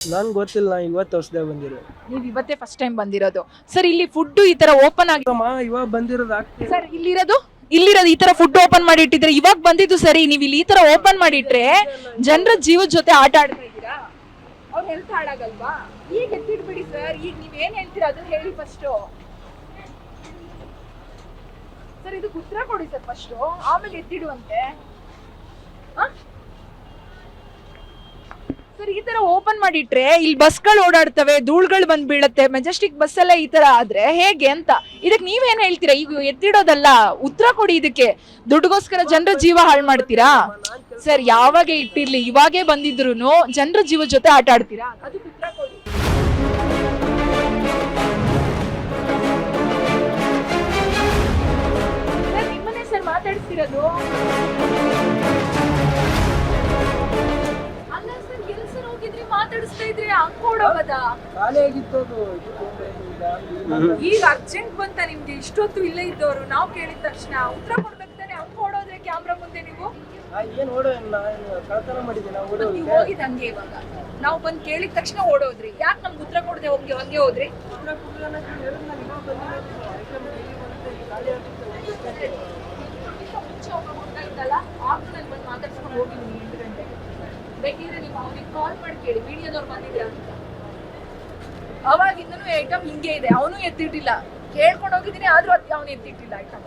ನನ್ಗೆ ಗೊತ್ತಿಲ್ಲ ಇವತ್ತು ಹೊಸದೇ ಬಂದಿರೋ ನೀವು ಇವತ್ತೇ ಫಸ್ಟ್ ಟೈಮ್ ಬಂದಿರೋದು. ಸರ್ ಇಲ್ಲಿ ಫುಡ್ ಈ ತರ ಓಪನ್ ಆಗಿ ಅಮ್ಮ ಇವಾಗ ಬಂದಿರೋದು ಆಗ್ತಿದೆ ಸರ್ ಇಲ್ಲಿರೋದು? ಇಲ್ಲಿರೋದು ಈ ತರ ಫುಡ್ ಓಪನ್ ಮಾಡಿ ಇಟ್ಟಿದ್ರೆ ಇವಾಗ ಬಂದಿದ್ದು ಸರಿ ನೀವು ಇಲ್ಲಿ ಈ ತರ ಓಪನ್ ಮಾಡಿಟ್ರೆ ಜನರ ಜೀವದ ಜೊತೆ ಆಟ ಆಡ್ತಾ ಇದ್ದೀರಾ? ಅವ್ರ ಹೆಲ್ತ್ ಹಾಳಾಗಲ್ವಾ? ಈಗ ಸರ್ ಈಗ ನೀವ್ ಏನ್ ಹೇಳ್ತೀರಾ ಅದನ್ನ ಹೇಳಿ ಫಸ್ಟ್ ಸರ್ ಇದಕ್ಕೆ ಉತ್ತರ ಕೊಡಿ ಸರ್ ಫಸ್ಟ್ ಆಮೇಲೆ ಎತ್ತಿಡುವಂತೆ. ಸರ್, ಈ ತರ ಓಪನ್ ಮಾಡಿಟ್ರೆ ಇಲ್ಲಿ ಬಸ್ಗಳು ಓಡಾಡ್ತವೆ, ಧೂಳ್ಗಳು ಬಂದ್ ಬೀಳತ್ತೆ ಮೆಜೆಸ್ಟಿಕ್ ಬಸ್ ಎಲ್ಲ ಈ ತರ ಆದ್ರೆ ಹೇಗೆ ಅಂತ? ಇದಕ್ಕೆ ನೀವೇನ್ ಹೇಳ್ತೀರಾ? ಈಗ ಎತ್ತಿಡೋದಲ್ಲ ಉತ್ತರ ಕೊಡಿ ಇದಕ್ಕೆ. ದುಡ್ಡುಗೋಸ್ಕರ ಜನರ ಜೀವ ಹಾಳು ಮಾಡ್ತೀರಾ? ಸರ್, ಯಾವಾಗ ಇಟ್ಟಿರ್ಲಿ, ಇವಾಗೇ ಬಂದಿದ್ರು ಜನರ ಜೀವ ಜೊತೆ ಆಟ ಆಡ್ತೀರಾ? ಸರ್ ಮಾತಾಡ್ತಿರೋದು ಮಾತಾಡಿಸ್ತಾ ಇದ್ರಿ ಹಂಗ್ ಓಡೋಗದ ಈಗ ಅರ್ಜೆಂಟ್ ಬಂತ ನಿಮ್ಗೆ ಇಷ್ಟೊತ್ತು ಇಲ್ಲೇ ಇದ್ದವರು ನಾವು ಕೇಳಿದ ತಕ್ಷಣ ಉತ್ತರ ಕೊಡ್ಬೇಕು ತಾನೆ ಹಂಗ್ ಓಡೋದ್ರೆ ಕ್ಯಾಮ್ರಾ ಮುಂದೆ ನೀವು? ಏನ್ ಓಡೋ ನಾನು ಕಳ್ತನ ಮಾಡಿದ್ದೀನಿ ನಾವು ನೀವು ಹೋಗಿದ್ ಹಂಗೆ ಇವಾಗ. ನಾವು ಬಂದ್ ಕೇಳಿದ ತಕ್ಷಣ ಓಡೋದ್ರಿ. ಯಾಕೆ ನಮ್ಗೆ ಉತ್ತರ ಕೊಡದೆ ಹೋಗಿ ಹಂಗೆ ಹೋದ್ರಿ? ಮುಂಚೆ ಹೋಗ್ಬೇಕಾಗಿತ್ತಲ್ಲ ಆಫ್ಟರ್ನೂನ್ ಬಂದು ಮಾತಾಡ್ಸ್ಕೊಂಡು ಹೋಗಿ ನೀವು ಎಂಟು ಗಂಟೆಗೆ ಬೇಕಿದ್ರೆ ನೀವು ಅವನಿಗೆ ಕಾಲ್ ಮಾಡಿ ಕೇಳಿ. ವಿಡಿಯೋದವ್ರು ಬಂದಿದ್ಯಾ ಅಂತ. ಅವಾಗಿಂದನೂ ಐಟಮ್ ಹಿಂಗೆ ಇದೆ. ಅವನು ಎತ್ತಿಟ್ಟಿಲ್ಲ. ಕೇಳ್ಕೊಂಡು ಹೋಗಿದ್ದೀನಿ, ಆದ್ರೂ ಅವನು ಎತ್ತಿಟ್ಟಿಲ್ಲ ಐಟಮ್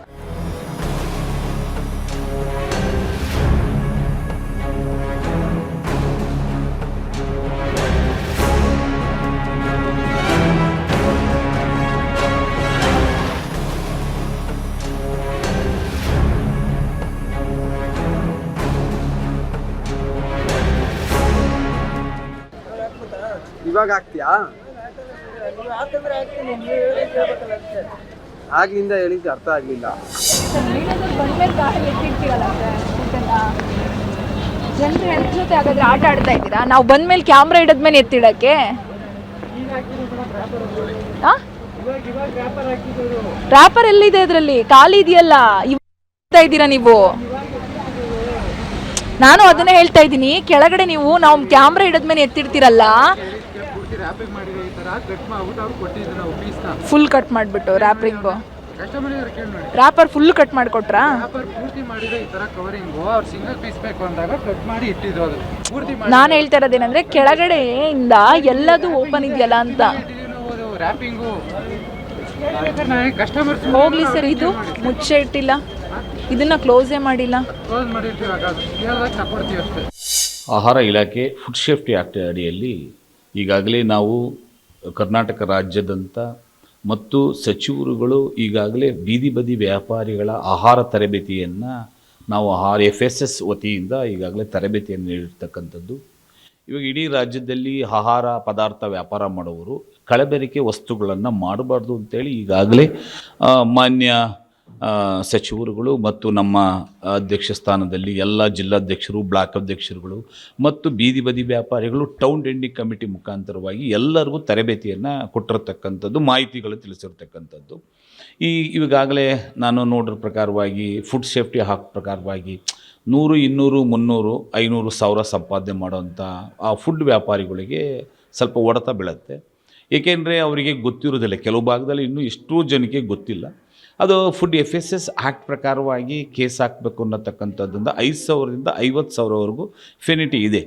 ಇವಾಗ ಆಗ್ತೀಯಾ? ಆಗ್ಲಿಂದ ಹೇಳಿದ್ದು ಅರ್ಥ ಆಗ್ಲಿಲ್ಲ. ಜನರು ಹೆಲ್ತ್ ಜೊತೆ ಹಾಗಾದ್ರೆ ಆಟ ಆಡ್ತಾ ಇದ್ದೀರಾ? ನಾವು ಬಂದ ಮೇಲೆ ಕ್ಯಾಮ್ರಾ ಇಡದ್ಮೇಲೆ ಎತ್ತಿಡಕ್ಕೆ ಟ್ರಾಪರ್ ಎಲ್ಲಿದೆ ಅದರಲ್ಲಿ? ಖಾಲಿ ಇದೆಯಲ್ಲ ಇವಾಗ ಇದ್ದೀರಾ ನೀವು? ನಾನು ಅದನ್ನ ಹೇಳ್ತಾ ಇದ್ದೀನಿ ಕೆಳಗಡೆ ನೀವು ನಾವು ಕ್ಯಾಮ್ರಾ ಇಡದ್ಮೇಲೆ ಎತ್ತಿಡ್ತೀರಲ್ಲ ರ್ಯಾಪಿಂಗ್ ಮಾಡಿದ್ರೆ ಈ ತರ ಕಟ್ ಮಾಡ್ಬಿಟ್ಟು ಅವ್ರು ಕೊಟ್ಟಿದ್ರು ನಾವು ಪೀಸ್ನ ಫುಲ್ ಕಟ್ ಮಾಡಿಬಿಟ್ಟು ರ್ಯಾಪರಿಂಗು ಕಸ್ಟಮರ್ ಕೇಳಿ ನೋಡಿ. ರ್ಯಾಪರ್ ಫುಲ್ ಕಟ್ ಮಾಡಿಕೊಟ್ರಾ? ವ್ಯಾಪಾರ ಪೂರ್ತಿ ಮಾಡಿದ್ರೆ ಈ ತರ ಕವರಿಂಗು ಅವ್ರು ಸಿಂಗಲ್ ಪೀಸ್ ಬೇಕು ಅಂದಾಗ ಕಟ್ ಮಾಡಿ ಇಟ್ಟಿದ್ರು ಅದು. ಪೂರ್ತಿ ಮಾಡಿ ನಾನು ಹೇಳ್ತಾ ಇರೋದೇನಂದ್ರೆ ಕೆಳಗಡೆ ಇಂದ ಎಲ್ಲದು ಓಪನ್ ಇದೆಯಲ್ಲ ಅಂತ. ರ್ಯಾಪಿಂಗು ಕಸ್ಟಮರ್ಸ್ ಹೋಗ್ಲಿ ಸರ್ ಇದು ಮುಚ್ಚೆ ಇಟ್ಟಿಲ್ಲ. ಇದನ್ನ ಕ್ಲೋಸೇ ಮಾಡಿಲ್ಲ. ಕ್ಲೋಸ್ ಮಾಡಿರ್ತೀವಿ ಆಗ ತಗೊಡ್ತೀವಿ ಅಷ್ಟೇ. ಆಹಾರ ಇಲಾಖೆ ಫುಡ್ ಸೇಫ್ಟಿ ಆಕ್ಟ್ ಅಡಿಯಲ್ಲಿ ಈಗಾಗಲೇ ನಾವು ಕರ್ನಾಟಕ ರಾಜ್ಯದಂಥ ಮತ್ತು ಸಚಿವರುಗಳು ಈಗಾಗಲೇ ಬೀದಿ ಬದಿ ವ್ಯಾಪಾರಿಗಳ ಆಹಾರ ತರಬೇತಿಯನ್ನು ನಾವು ಆಹಾರ ಎಫ್ ಎಸ್ ಎಸ್ ವತಿಯಿಂದ ಈಗಾಗಲೇ ತರಬೇತಿಯನ್ನು ನೀಡಿರ್ತಕ್ಕಂಥದ್ದು. ಇವಾಗ ಇಡೀ ರಾಜ್ಯದಲ್ಲಿ ಆಹಾರ ಪದಾರ್ಥ ವ್ಯಾಪಾರ ಮಾಡುವವರು ಕಳಬೆರಿಕೆ ವಸ್ತುಗಳನ್ನು ಮಾಡಬಾರ್ದು ಅಂತೇಳಿ ಈಗಾಗಲೇ ಮಾನ್ಯ ಸಚಿವರುಗಳು ಮತ್ತು ನಮ್ಮ ಅಧ್ಯಕ್ಷ ಸ್ಥಾನದಲ್ಲಿ ಎಲ್ಲ ಜಿಲ್ಲಾಧ್ಯಕ್ಷರು, ಬ್ಲಾಕ್ ಅಧ್ಯಕ್ಷರುಗಳು ಮತ್ತು ಬೀದಿ ಬದಿ ವ್ಯಾಪಾರಿಗಳು, ಟೌನ್ ಎಂಡಿಂಗ್ ಕಮಿಟಿ ಮುಖಾಂತರವಾಗಿ ಎಲ್ಲರಿಗೂ ತರಬೇತಿಯನ್ನು ಕೊಟ್ಟಿರತಕ್ಕಂಥದ್ದು, ಮಾಹಿತಿಗಳು ತಿಳಿಸಿರ್ತಕ್ಕಂಥದ್ದು. ಈ ಇವಾಗಲೇ ನಾನು ನೋಡಿರೋ ಪ್ರಕಾರವಾಗಿ ಫುಡ್ ಸೇಫ್ಟಿ ಹಾಕ್ ಪ್ರಕಾರವಾಗಿ ನೂರು, ಇನ್ನೂರು, ಮುನ್ನೂರು, ಐನೂರು ಸಾವಿರ ಸಂಪಾದನೆ ಮಾಡೋವಂಥ ಆ ಫುಡ್ ವ್ಯಾಪಾರಿಗಳಿಗೆ ಸ್ವಲ್ಪ ಒಡೆತ ಬೀಳುತ್ತೆ. ಏಕೆಂದರೆ ಅವರಿಗೆ ಗೊತ್ತಿರೋದಿಲ್ಲ ಕೆಲವು ಭಾಗದಲ್ಲಿ ಇನ್ನೂ ಎಷ್ಟೋ ಜನಕ್ಕೆ ಗೊತ್ತಿಲ್ಲ. ಅದು food F S S act ಪ್ರಕಾರವಾಗಿ ಕೇಸ್ ಹಾಕಬೇಕು ಅನ್ನತಕ್ಕಂಥದ್ದರಿಂದ ಐದು ಸಾವಿರದಿಂದ ಐವತ್ತು ಸಾವಿರವರೆಗೂ ಫೆನಿಟಿ ಇದೆ.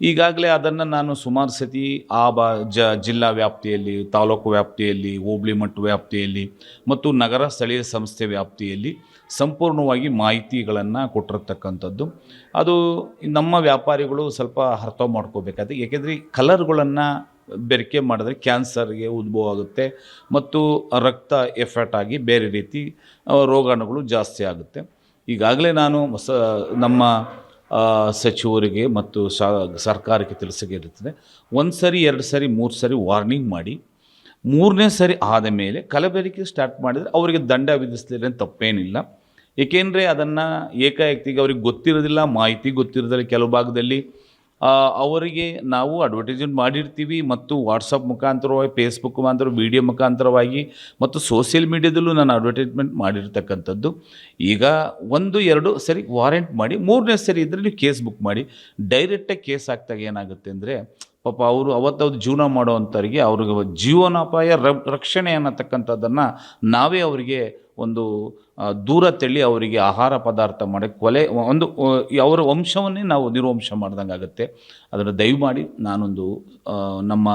ಈಗಾಗಲೇ ಅದನ್ನು ನಾನು ಸುಮಾರು ಸತಿ ಆ ಬಾ ಜ ಜಿಲ್ಲಾ ವ್ಯಾಪ್ತಿಯಲ್ಲಿ, ತಾಲೂಕು ವ್ಯಾಪ್ತಿಯಲ್ಲಿ, ಹೋಬಳಿ ಮಟ್ಟ ವ್ಯಾಪ್ತಿಯಲ್ಲಿ ಮತ್ತು ನಗರ ಸ್ಥಳೀಯ ಸಂಸ್ಥೆ ವ್ಯಾಪ್ತಿಯಲ್ಲಿ ಸಂಪೂರ್ಣವಾಗಿ ಮಾಹಿತಿಗಳನ್ನು ಕೊಟ್ಟಿರತಕ್ಕಂಥದ್ದು. ಅದು ನಮ್ಮ ವ್ಯಾಪಾರಿಗಳು ಸ್ವಲ್ಪ ಅರ್ಥ ಮಾಡ್ಕೋಬೇಕಾದ್ರೆ ಏಕೆಂದರೆ ಕಲರ್ಗಳನ್ನು ಬೆರಕೆ ಮಾಡಿದ್ರೆ ಕ್ಯಾನ್ಸರ್ಗೆ ಉದ್ಭವ ಆಗುತ್ತೆ ಮತ್ತು ರಕ್ತ ಎಫೆಕ್ಟ್ ಆಗಿ ಬೇರೆ ರೀತಿ ರೋಗಾಣುಗಳು ಜಾಸ್ತಿ ಆಗುತ್ತೆ. ಈಗಾಗಲೇ ನಾನು ಸ ನಮ್ಮ ಸಚಿವರಿಗೆ ಮತ್ತು ಸ, ಸರ್ಕಾರಕ್ಕೆ ತಿಳಿಸಿರುತ್ತದೆ ಒಂದು ಸರಿ, ಎರಡು ಸರಿ, ಮೂರು ಸರಿ ವಾರ್ನಿಂಗ್ ಮಾಡಿ, ಮೂರನೇ ಸರಿ ಆದ ಮೇಲೆ ಕಲಬೆರಕೆ ಸ್ಟಾರ್ಟ್ ಮಾಡಿದರೆ ಅವರಿಗೆ ದಂಡ ವಿಧಿಸಲಿಲ್ಲ ತಪ್ಪೇನಿಲ್ಲ. ಏಕೆಂದರೆ ಅದನ್ನು ಏಕಾಏಕಿಗೆ ಅವ್ರಿಗೆ ಗೊತ್ತಿರೋದಿಲ್ಲ, ಮಾಹಿತಿ ಗೊತ್ತಿರೋದಿಲ್ಲ, ಕೆಲವು ಭಾಗದಲ್ಲಿ ಅವರಿಗೆ ನಾವು ಅಡ್ವರ್ಟೈಸ್ಮೆಂಟ್ ಮಾಡಿರ್ತೀವಿ ಮತ್ತು ವಾಟ್ಸಪ್ ಮುಖಾಂತರವಾಗಿ ಫೇಸ್ಬುಕ್ ಮುಖಾಂತರ ವಿಡಿಯೋ ಮುಖಾಂತರವಾಗಿ ಮತ್ತು ಸೋಷಿಯಲ್ ಮೀಡ್ಯಾದಲ್ಲೂ ನಾನು ಅಡ್ವರ್ಟೈಸ್ಮೆಂಟ್ ಮಾಡಿರ್ತಕ್ಕಂಥದ್ದು. ಈಗ ಒಂದು, ಎರಡು ಸರಿ ವಾರೆಂಟ್ ಮಾಡಿ, ಮೂರನೇ ಸರಿ ಇದ್ದರೆ ನೀವು ಕೇಸ್ ಬುಕ್ ಮಾಡಿ. ಡೈರೆಕ್ಟಾಗಿ ಕೇಸ್ ಹಾಕ್ದಾಗ ಏನಾಗುತ್ತೆ ಅಂದರೆ, ಪಾಪ ಅವರು ಅವತ್ತವ್ರು ಜೀವನ ಮಾಡೋವಂಥವ್ರಿಗೆ ಅವ್ರಿಗೆ ಜೀವನೋಪಾಯ ರಕ್ಷಣೆ ಅನ್ನತಕ್ಕಂಥದ್ದನ್ನು ನಾವೇ ಅವರಿಗೆ ಒಂದು ದೂರ ತಳ್ಳಿ ಅವರಿಗೆ ಆಹಾರ ಪದಾರ್ಥ ಮಾಡಿ ಕೊಲೆ, ಒಂದು ಅವರ ವಂಶವನ್ನೇ ನಾವು ನಿರ್ವಂಶ ಮಾಡ್ದಂಗೆ ಆಗುತ್ತೆ. ಅದನ್ನು ದಯಮಾಡಿ ನಾನೊಂದು ನಮ್ಮ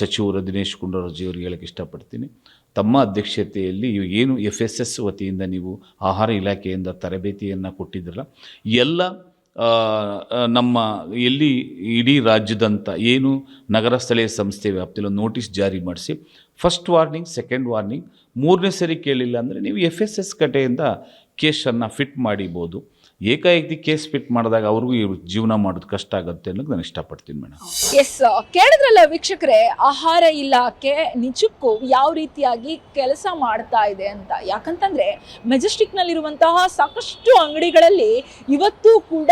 ಸಚಿವರು ದಿನೇಶ್ ಗುಂಡೂರಾವ್ಜಿ ಅವರಿಗೆ ಹೇಳಕ್ಕೆ ಇಷ್ಟಪಡ್ತೀನಿ. ತಮ್ಮ ಅಧ್ಯಕ್ಷತೆಯಲ್ಲಿ ಏನು ಎಫ್ ಎಸ್ ಎಸ್ ವತಿಯಿಂದ ನೀವು ಆಹಾರ ಇಲಾಖೆಯಿಂದ ತರಬೇತಿಯನ್ನು ಕೊಟ್ಟಿದ್ರಲ್ಲ, ಎಲ್ಲ ನಮ್ಮ ಎಲ್ಲಿ ಇಡೀ ರಾಜ್ಯದಂತ ಏನು ನಗರ ಸ್ಥಳೀಯ ಸಂಸ್ಥೆ ವ್ಯಾಪ್ತಿಯಲ್ಲಿ ನೋಟಿಸ್ ಜಾರಿ ಮಾಡಿಸಿ ಫಸ್ಟ್ ವಾರ್ನಿಂಗ್ ಸೆಕೆಂಡ್ ವಾರ್ನಿಂಗ್ ಮೂರನೇ ಸರಿ ಕೇಳಿಲ್ಲ ಅಂದರೆ ನೀವು ಎಫ್ ಎಸ್ ಎಸ್ ಕಟೆಯಿಂದ ಕೇಸನ್ನು ಫಿಟ್ ಮಾಡಿಬೋದು. ಏಕಾಏಕಿ ಕೇಸ್ ಫಿಟ್ ಮಾಡಿದಾಗ ಅವ್ರಿಗೂ ಇವ್ರ ಜೀವನ ಮಾಡೋದು ಕಷ್ಟ ಆಗುತ್ತೆ ಅನ್ನೋದು ನಾನು ಇಷ್ಟಪಡ್ತೀನಿ ಮೇಡಮ್. ಎಸ್ ಕೇಳಿದ್ರಲ್ಲ ವೀಕ್ಷಕರೇ, ಆಹಾರ ಇಲಾಖೆ ನಿಜಕ್ಕೂ ಯಾವ ರೀತಿಯಾಗಿ ಕೆಲಸ ಮಾಡ್ತಾ ಇದೆ ಅಂತ. ಯಾಕಂತಂದ್ರೆ ಮೆಜೆಸ್ಟಿಕ್ ನಲ್ಲಿರುವಂತಹ ಸಾಕಷ್ಟು ಅಂಗಡಿಗಳಲ್ಲಿ ಇವತ್ತು ಕೂಡ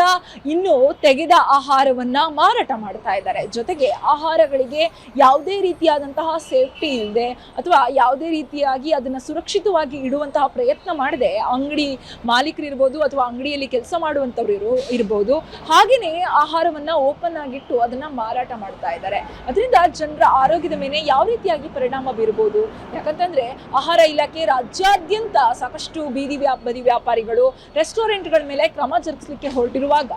ಇನ್ನು ತೆಗೆದ ಆಹಾರವನ್ನ ಮಾರಾಟ ಮಾಡ್ತಾ ಇದ್ದಾರೆ. ಜೊತೆಗೆ ಆಹಾರಗಳಿಗೆ ಯಾವುದೇ ರೀತಿಯಾದಂತಹ ಸೇಫ್ಟಿ ಇಲ್ಲದೆ ಅಥವಾ ಯಾವುದೇ ರೀತಿಯಾಗಿ ಅದನ್ನ ಸುರಕ್ಷಿತವಾಗಿ ಇಡುವಂತಹ ಪ್ರಯತ್ನ ಮಾಡದೆ ಅಂಗಡಿ ಮಾಲೀಕರಿರ್ಬೋದು ಅಥವಾ ಅಂಗಡಿಯಲ್ಲಿ ಕೆಲಸ ಮಾಡುವಂಥವ್ರು ಇರೋ, ಇರ್ಬೋದು. ಹಾಗೆಯೇ ಆಹಾರವನ್ನ ಓಪನ್ ಆಗಿಟ್ಟು ಅದನ್ನ ಮಾರಾಟ ಮಾಡ್ತಾ ಇದ್ದಾರೆ. ಅದರಿಂದ ಜನರ ಆರೋಗ್ಯದ ಮೇಲೆ ಯಾವ ರೀತಿಯಾಗಿ ಪರಿಣಾಮ ಬೀರ್ಬೋದು? ಯಾಕಂತಂದ್ರೆ ಆಹಾರ ಇಲಾಖೆ ರಾಜ್ಯಾದ್ಯಂತ ಸಾಕಷ್ಟು ಬೀದಿ ವ್ಯಾಪ, ಬದಿ ವ್ಯಾಪಾರಿಗಳು ರೆಸ್ಟೋರೆಂಟ್ಗಳ ಮೇಲೆ ಕ್ರಮ ಜರುಗಿಸಲಿಕ್ಕೆ ಹೊರಟಿರುವಾಗ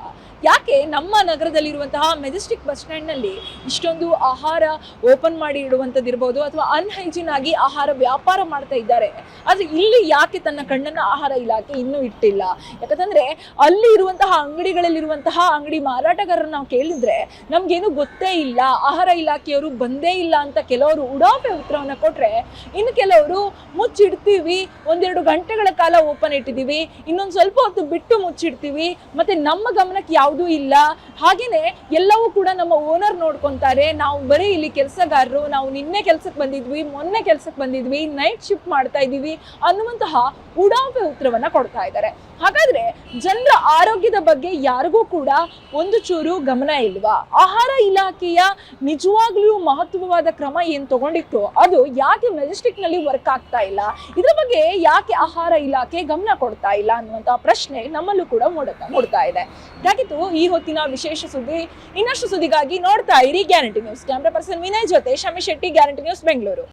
ಯಾಕೆ ನಮ್ಮ ನಗರದಲ್ಲಿರುವಂತಹ ಮೆಜೆಸ್ಟಿಕ್ ಬಸ್ ಸ್ಟ್ಯಾಂಡ್ನಲ್ಲಿ ಇಷ್ಟೊಂದು ಆಹಾರ ಓಪನ್ ಮಾಡಿ ಇಡುವಂಥದ್ದು ಇರ್ಬೋದು ಅಥವಾ ಅನ್ಹೈಜಿನ್ ಆಗಿ ಆಹಾರ ವ್ಯಾಪಾರ ಮಾಡ್ತಾ ಇದ್ದಾರೆ? ಆದರೆ ಇಲ್ಲಿ ಯಾಕೆ ತನ್ನ ಕಣ್ಣನ್ನು ಆಹಾರ ಇಲಾಖೆ ಇನ್ನೂ ಇಟ್ಟಿಲ್ಲ? ಯಾಕಂತಂದ್ರೆ ಅಲ್ಲಿ ಇರುವಂತಹ ಅಂಗಡಿಗಳಲ್ಲಿರುವಂತಹ ಅಂಗಡಿ ಮಾರಾಟಗಾರರನ್ನ ನಾವು ಕೇಳಿದ್ರೆ ನಮ್ಗೇನು ಗೊತ್ತೇ ಇಲ್ಲ, ಆಹಾರ ಇಲಾಖೆಯವರು ಬಂದೇ ಇಲ್ಲ ಅಂತ ಕೆಲವರು ಉಡಾಫೆ ಉತ್ತರವನ್ನು ಕೊಟ್ರೆ ಇನ್ನು ಕೆಲವರು ಮುಚ್ಚಿಡ್ತೀವಿ, ಒಂದೆರಡು ಗಂಟೆಗಳ ಕಾಲ ಓಪನ್ ಇಟ್ಟಿದ್ದೀವಿ, ಇನ್ನೊಂದು ಸ್ವಲ್ಪ ಹೊತ್ತು ಬಿಟ್ಟು ಮುಚ್ಚಿಡ್ತೀವಿ, ಮತ್ತೆ ನಮ್ಮ ಗಮನಕ್ಕೆ ಯಾವುದೂ ಇಲ್ಲ. ಹಾಗೇನೆ ಎಲ್ಲವೂ ಕೂಡ ನಮ್ಮ ಓನರ್ ನೋಡ್ಕೊಂತಾರೆ, ನಾವು ಬರೀ ಇಲ್ಲಿ ಕೆಲಸಗಾರರು, ನಾವು ನಿನ್ನೆ ಕೆಲಸಕ್ಕೆ ಬಂದಿದ್ವಿ, ಮೊನ್ನೆ ಕೆಲಸಕ್ಕೆ ಬಂದಿದ್ವಿ ನೈಟ್ ಶಿಫ್ಟ್ ಮಾಡ್ತಾ ಇದ್ದೀವಿ ಅನ್ನುವಂತಹ ಉಡಾಫೆ ಉತ್ತರವನ್ನ ಕೊಡ್ತಾ ಇದ್ದಾರೆ. ಹಾಗಾದ್ರೆ ಜನರ ಆರೋಗ್ಯದ ಬಗ್ಗೆ ಯಾರಿಗೂ ಕೂಡ ಒಂದು ಚೂರು ಗಮನ ಇಲ್ವಾ? ಆಹಾರ ಇಲಾಖೆಯ ನಿಜವಾಗ್ಲೂ ಮಹತ್ವವಾದ ಕ್ರಮ ಏನು ತಗೊಂಡಿತ್ತು? ಅದು ಯಾಕೆ ಮೆಜೆಸ್ಟಿಕ್ನಲ್ಲಿ ವರ್ಕ್ ಆಗ್ತಾ ಇಲ್ಲ? ಇದ್ರ ಬಗ್ಗೆ ಯಾಕೆ ಆಹಾರ ಇಲಾಖೆ ಗಮನ ಕೊಡ್ತಾ ಇಲ್ಲ ಅನ್ನುವಂತಹ ಪ್ರಶ್ನೆ ನಮ್ಮಲ್ಲೂ ಕೂಡ ಮೂಡ್ತಾ ಇದೆ. ಯಾಕಿತ್ತು ಈ ಹೊತ್ತಿನ ವಿಶೇಷ ಸುದ್ದಿ. ಇನ್ನಷ್ಟು ಸುದ್ದಿಗಾಗಿ ನೋಡ್ತಾ ಇರಿ guarantee news camera person Vinay ಜೊತೆ ಶಮಿ ಶೆಟ್ಟಿ ಗ್ಯಾರಂಟಿ ನ್ಯೂಸ್ ಬೆಂಗಳೂರು